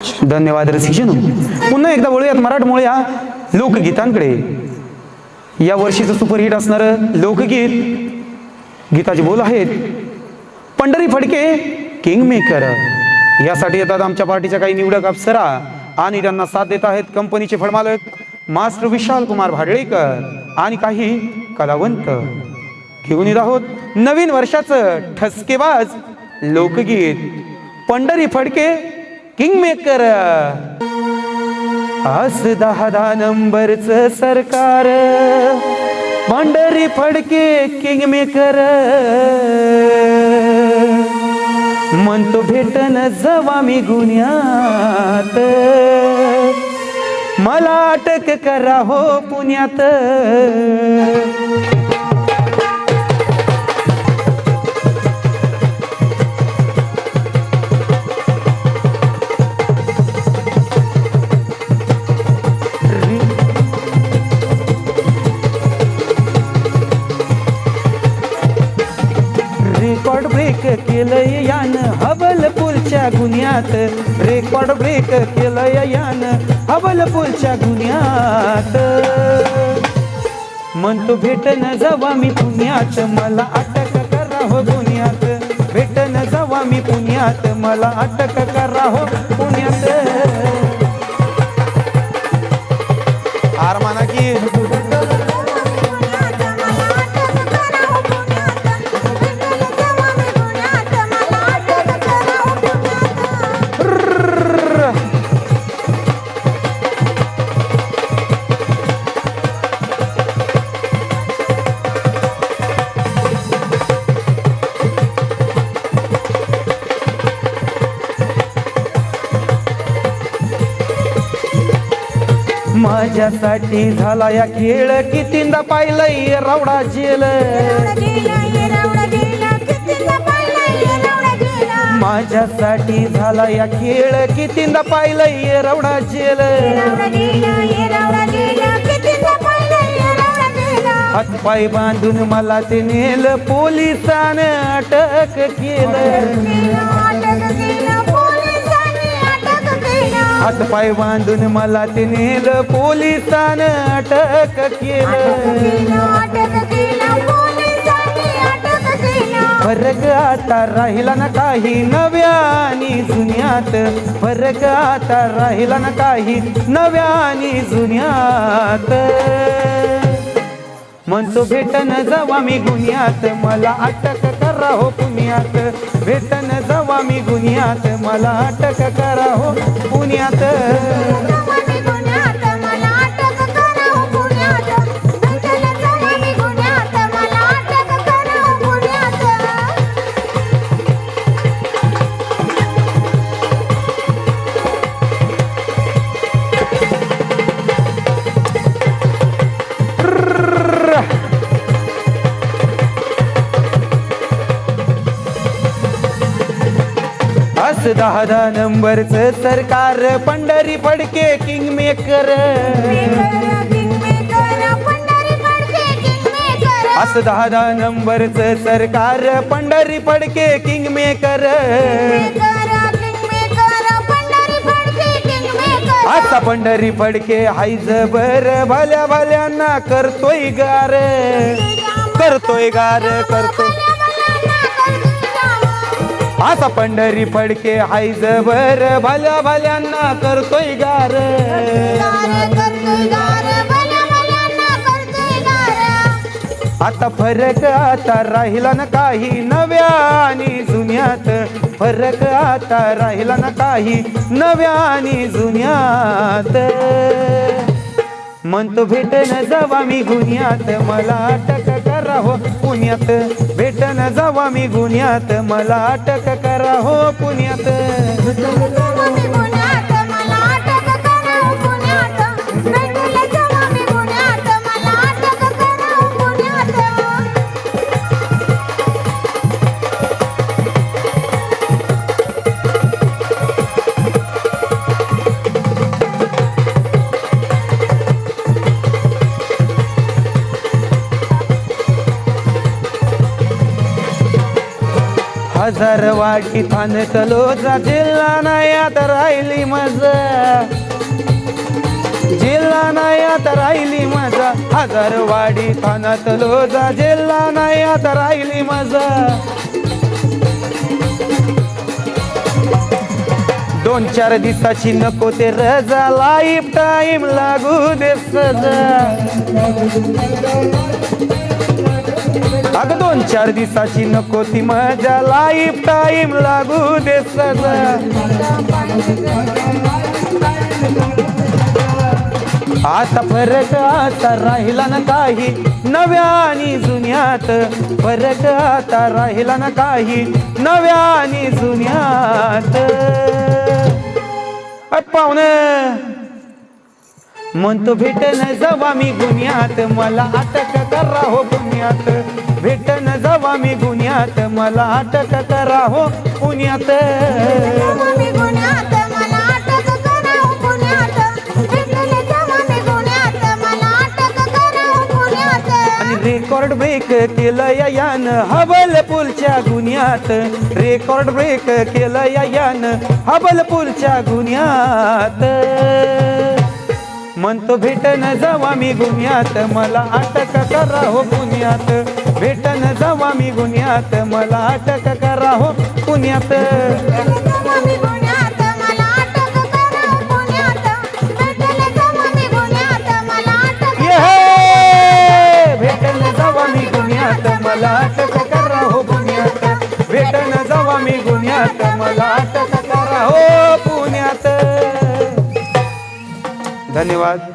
धन्यवाद रसिकजन पुन्हा एकदा वळूयात मराठमोळ्या लोकगीतांकडे. या वर्षीचं सुपरहिट असणारं लोकगीत गीताचे बोल आहेत. पंढरी फडके किंग मेकर यासाठी येतात आमच्या पार्टीच्या काही निवडक अप्सरा. आणि त्यांना साथ देत आहेत कंपनीचे फळमालक मास्टर विशाल कुमार भाडळेकर आणि काही कलावंत. घेऊन येत आहोत नवीन वर्षाचं ठसकेबाज लोकगीत. पंढरी फडके किंग मेकर आज दहा दहा नंबरच सरकार पंढरी फडके किंग मेकर म्हणतो भेटन जवा मी गुन्ह्यात मला अटक करा हो पुण्यात हबलपूरच्या गुन्ह्यात रेकॉर्ड ब्रेक केलंय यान. हबलपूरच्या गुन्ह्यात. म्हणतो भेटन जावा मी पुण्यात मला अटक करा हो भेट भेटन जावा मी पुण्यात मला अटक करा हो माझ्यासाठी झाला या खेळ. कितींदा पाहिलंय रवडा जेल. माझ्यासाठी झाला या खेळ कितींदा पाहिलंय रवडा जेल हातपाय बांधून मला ते नेल. पोलिसानं अटक केलं. हातपाय बांधून मला ते नेल पोलिसानं अटक केलं. फरक आता राहिला ना काही नव्या आणि जुन्यात. फरक आता राहिला ना काही नव्या आणि जुन्यात. म्हणतो भेटन जावा मी गुन्ह्यात मला अटक करा हो पुण्यात. भेटन जावा मी गुन्ह्यात. मला अटक करा हो पुण्यात. अस दहा दहा नंबरच सरकार पंढरी फडके किंग मेकर अस दहा दहा नंबरच सरकार पंढरी फडके किंग मेकर आता पंढरी फडके हायज बर भल्या भल्यांना करतोय गार. करतोय गार करतोय. असा पंढरी फडके हायज बर भल्या भल्यांना करतोय गार. आता फरक आता राहिला ना काही नव्या आणि जुन्यात. फरक आता राहिला ना काही नव्या आणि जुन्यात. म्हणतो भेटन जावा मी गुन्ह्यात मला अटक करा हो पुण्यात. भेटन जावा मी गुन्ह्यात. मला अटक करा हो पुण्यात. हजार वाटी थान चलो जिल्हा नाही आता राहिली मजा जिल्हा नाही आता राहिली मजा हजार वाडी थानात लोजा जिल्हा नाही आता राहिली मजा दोन चार दिवसाची नको ते रजा लाईफ टाईम लागू दे सजा. अगं दोन चार दिवसाची नको ती मजा लाईफ टाईम लागू दे सजा. आता फरक आता राहिला ना काही नव्या आणि जुन्यात. फरक आता राहिला ना काही नव्या आणि जुन्यात. पाहुण म्हणतो भेटन जवा मी गुन्ह्यात. मला अटक करा हो गुन्ह्यात. भेटन जवा मी गुन्ह्यात. मला अटक करा हो पुण्यात पुण्यात पुण्यात रेकॉर्ड ब्रेक केलं या यान हबल पुलच्या गुन्ह्यात. रेकॉर्ड ब्रेक केलं या यान हबल पुलच्या गुन्ह्यात. म्हणतो भेटन जवा मी गुन्ह्यात मला अटक करा हो पुण्यात. भेटन जवा मी गुन्ह्यात मला अटक करा हो पुण्यात. भेटन जवा मी गुन्ह्यात मला अटक करा हो पुण्यात. भेटन जवा मी गुन्ह्यात मला धन्यवाद.